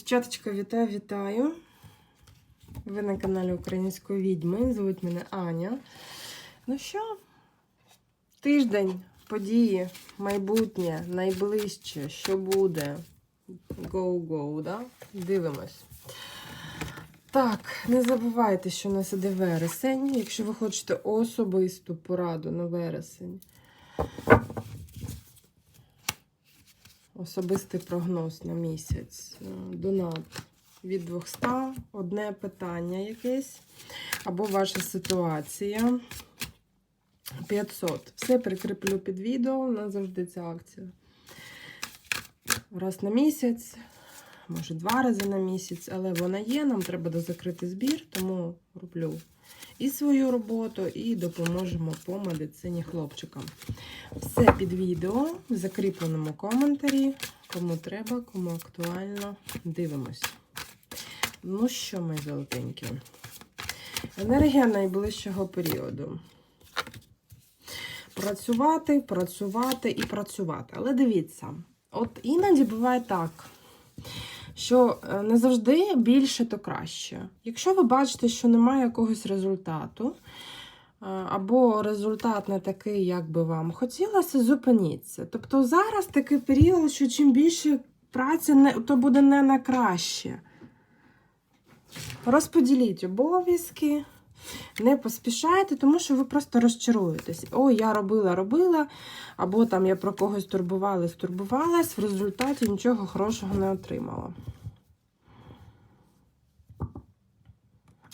Дівчаточка, вітаю, вітаю. Ви на каналі Української відьми. Звуть мене Аня. Ну що, тиждень, події, майбутнє, найближче, що буде. Go-go, да? Дивимось. Так, не забувайте, що у нас іде вересень. Якщо ви хочете особисту пораду на вересень. Особистий прогноз на місяць. Е, Донат від 200, одне питання якесь, або ваша ситуація. 500. Все прикріплю під відео, у нас завжди ця акція. Раз на місяць, може два рази на місяць, але вона є, нам треба дозакрити збір, тому роблю і свою роботу, і допоможемо по медицині хлопчикам. Все під відео в закріпленому коментарі. Кому треба, кому актуально, дивимось. Ну що, мої золотенькі? Енергія найближчого періоду. Працювати, працювати і працювати. Але дивіться, от іноді буває так, що е, не завжди більше, то краще. Якщо ви бачите, що немає якогось результату, е, або результат не такий, як би вам хотілося, зупиніться. Тобто зараз такий період, що чим більше праці, то буде не на краще. Розподіліть обов'язки, не поспішайте, тому що ви просто розчаруєтесь. О, я робила, робила, або там я про когось турбувалась, турбувалась, в результаті нічого хорошого не отримала.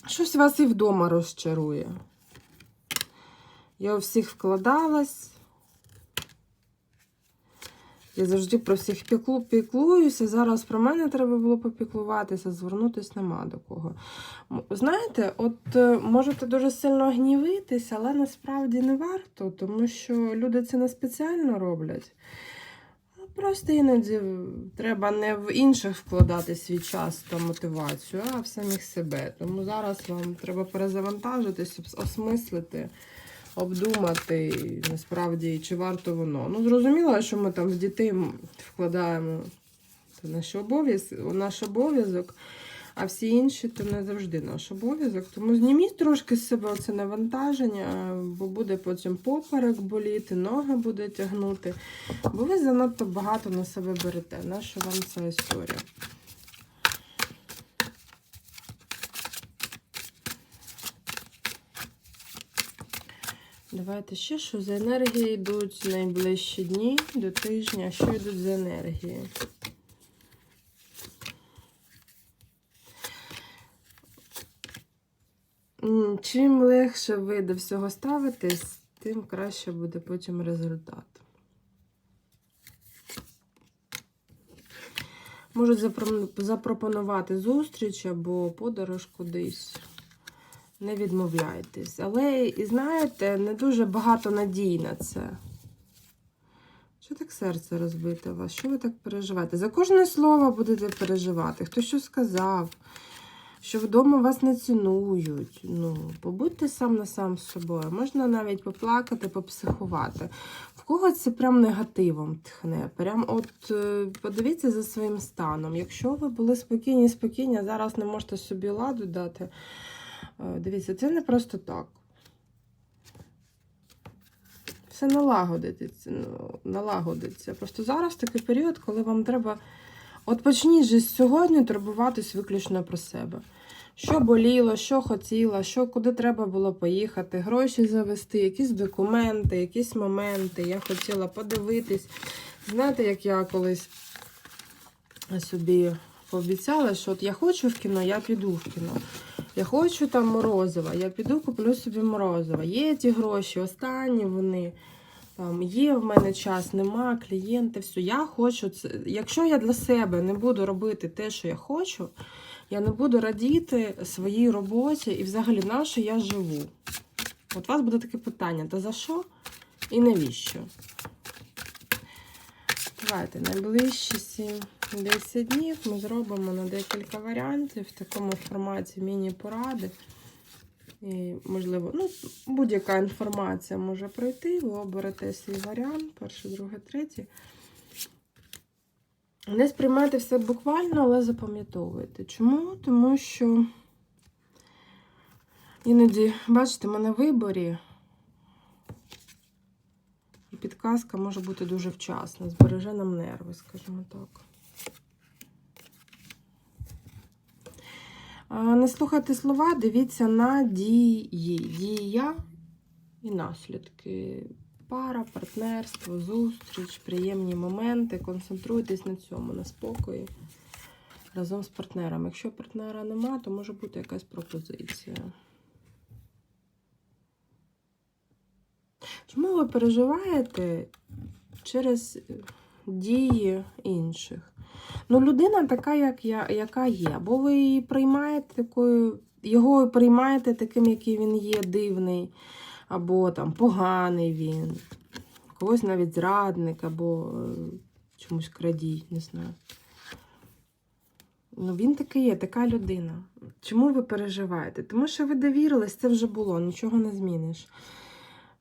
Щось вас і вдома розчарує. Я у всіх вкладалась. Я завжди про всіх піклу, піклуюся. Зараз про мене треба було попіклуватися, звернутися нема до кого. Знаєте, от е, можете дуже сильно гнівитися, але насправді не варто, тому що люди це не спеціально роблять. Ну, Просто іноді треба не в інших вкладати свій час та мотивацію, а в самих себе. Тому зараз вам треба перезавантажитись, ос- осмислити, обдумати, насправді, чи варто воно. Ну, зрозуміло, що ми там в дітей вкладаємо це наш обов'язок, наш обов'язок, а всі інші то не завжди наш обов'язок. Тому зніміть трошки з себе це навантаження, бо буде потім поперек боліти, ноги буде тягнути. Бо ви занадто багато на себе берете. Наша вам ця історія? Давайте ще, що за енергії йдуть найближчі дні до тижня. Що йдуть за енергії? Чим легше ви до всього ставитесь, тим краще буде потім результат. Можуть запропонувати зустріч або подорож кудись. Не відмовляйтесь. Але, знаєте, не дуже багато надій на це. Що так серце розбите у вас? Що ви так переживаєте? За кожне слово будете переживати. Хто що сказав, що вдома вас не цінують. Ну, побудьте сам на сам з собою. Можна навіть поплакати, попсихувати. В кого це прям негативом тхне. Прям от е, подивіться за своїм станом. Якщо ви були спокійні, спокійні, а зараз не можете собі ладу дати. Е, Дивіться, це не просто так. Все налагодиться, ну, налагодиться. Просто зараз такий період, коли вам треба. От почніть же сьогодні турбуватись виключно про себе. Що боліло, що хотіла, що куди треба було поїхати, гроші завести, якісь документи, якісь моменти. Я хотіла подивитись. Знаєте, як я колись собі пообіцяла, що от я хочу в кіно, я піду в кіно. Я хочу там морозива, я піду куплю собі морозива. Є ті гроші, останні вони. Там є в мене час, нема, клієнти, все. Я хочу це. Якщо я для себе не буду робити те, що я хочу, я не буду радіти своїй роботі і взагалі на що я живу. От у вас буде таке питання: та за що і навіщо? Давайте найближчі 7-10 днів ми зробимо на декілька варіантів в такому форматі міні-поради. І, можливо, ну, будь-яка інформація може пройти, ви оберете свій варіант, перший, другий, третій. Не сприймайте все буквально, але запам'ятовуйте. Чому? Тому що іноді, бачите, ми на виборі. Підказка може бути дуже вчасна, збереже нам нерви, скажімо так. Не слухайте слова, дивіться на дії. Дія і наслідки. Пара, партнерство, зустріч, приємні моменти. Концентруйтесь на цьому, на спокої разом з партнером. Якщо партнера нема, то може бути якась пропозиція. Чому ви переживаєте через дії інших? Ну, людина така, як я, яка є. Або ви її приймаєте такою, його приймаєте таким, який він є, дивний, або там поганий він, когось навіть зрадник, або е, чомусь крадій, не знаю. Ну, він такий є, така людина. Чому ви переживаєте? Тому що ви довірились, це вже було, нічого не зміниш.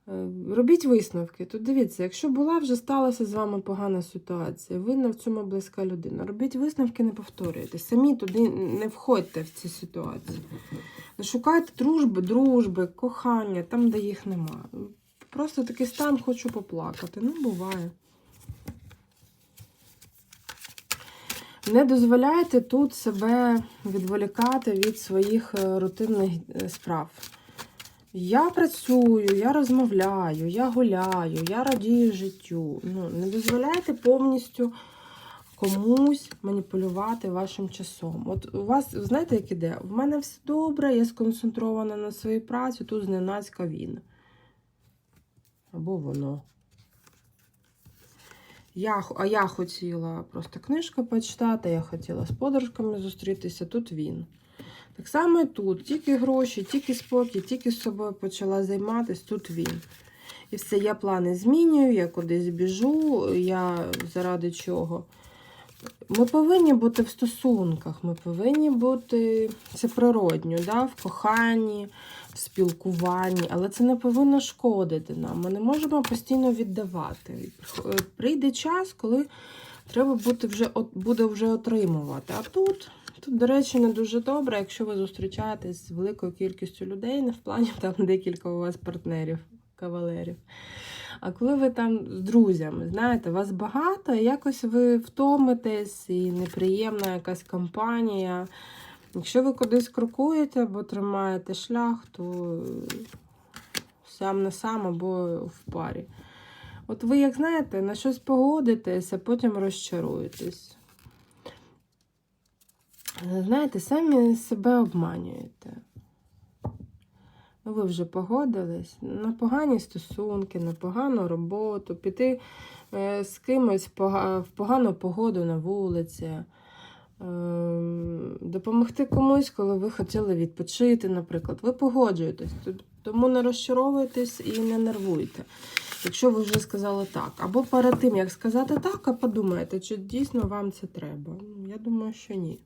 Е, Робіть висновки. Тут дивіться, якщо була вже сталася з вами погана ситуація, винна в цьому близька людина. Робіть висновки, не повторюйте. Самі туди не входьте в ці ситуації. Шукайте дружби, дружби, кохання, там, де їх нема. Просто такий стан хочу поплакати. Ну, буває. Не дозволяйте тут себе відволікати від своїх е, рутинних е, справ. Я працюю, я розмовляю, я гуляю, я радію життю. Ну, не дозволяйте повністю комусь маніпулювати вашим часом. От у вас, знаєте, як іде? В мене все добре, я сконцентрована на своїй праці, тут зненацька він. Або воно. Я, а я хотіла просто книжку почитати, я хотіла з подружками зустрітися, тут він. Так само і тут, тільки гроші, тільки спокій, тільки з собою почала займатися, тут він. І все, я плани змінюю, я кудись біжу, я заради чого. Ми повинні бути в стосунках, ми повинні бути це природньо, да? в коханні, в спілкуванні, але це не повинно шкодити нам. Ми не можемо постійно віддавати. Е, Прийде час, коли треба бути вже, буде вже отримувати. А тут, тут, до речі, не дуже добре, якщо ви зустрічаєтесь з великою кількістю людей, не в плані там декілька у вас партнерів, кавалерів. А коли ви там з друзями, знаєте, вас багато, і якось ви втомитесь, і неприємна якась компанія. Якщо ви кудись крокуєте або тримаєте шлях, то сам на сам або в парі. От ви, як знаєте, на щось погодитесь, а потім розчаруєтесь. Знаєте, самі себе обманюєте. Ну, ви вже погодились на погані стосунки, на погану роботу, піти е, з кимось в погану погоду на вулиці, е, допомогти комусь, коли ви хотіли відпочити, наприклад. Ви погоджуєтесь, тому не розчаровуйтесь і не нервуйте. Якщо ви вже сказали так. Або перед тим, як сказати так, а подумайте, чи дійсно вам це треба. Я думаю, що ні.